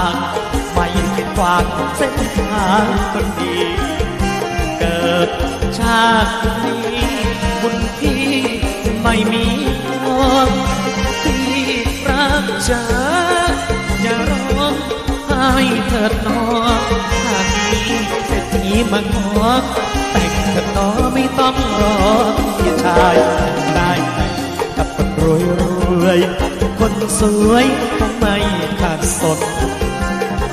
างไม่คิดขวางเส้นทางคนดี เกิดชาตินี้บุญพี่ไม่มีพอที่รักจ๋าอย่าร้องไห้เถิดนอหากมีเศรษฐีมาขอแต่งเถิดนอไม่ต้องรอพี่ชายได้กับคนรวยรวย คนสวยคงไม่ขาดสน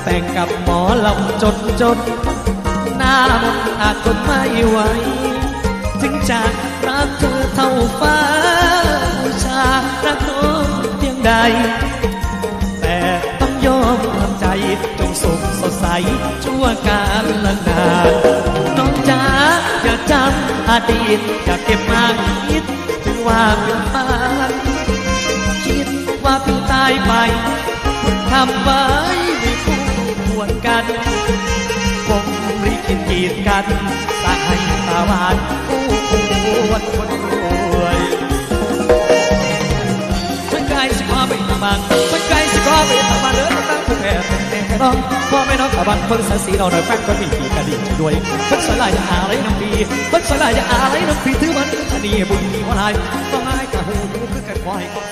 แต่งกับหมอลำจนจนหน้ามนอาจทนไม่ไหว ถึงจะรักเธอเท่าฟ้าบูชารักน้องเพียงใด แต่ต้องยอมทำใจจงสุขสดใสชั่วการละนานน้องจ๋าอย่าจำอดีตอย่าเก็บมาคิดถึงว่าเป็นายไป ทำไว้ไม่คู่ควรกันผมรีบกินกีดกันสร้างให้ตาวานคู่ควรคนรวยฉันไกลสิขอไปทำบ้านฉันไกลสิขอไปทำบ้านเด้อตั้งผู้แพ้เป็นแค่น้องพ่อแม่น้องตะบันคนสันสีเราหน่อยแฟนก็มีปีกระดิ่งด้วยคนสลายจะอะไรน้องปีคนสลายจะอะไรน้องปีถือมันอันนี้บุญมีหัวลายต้องให้กะหูคือกันคอยของสวรรค์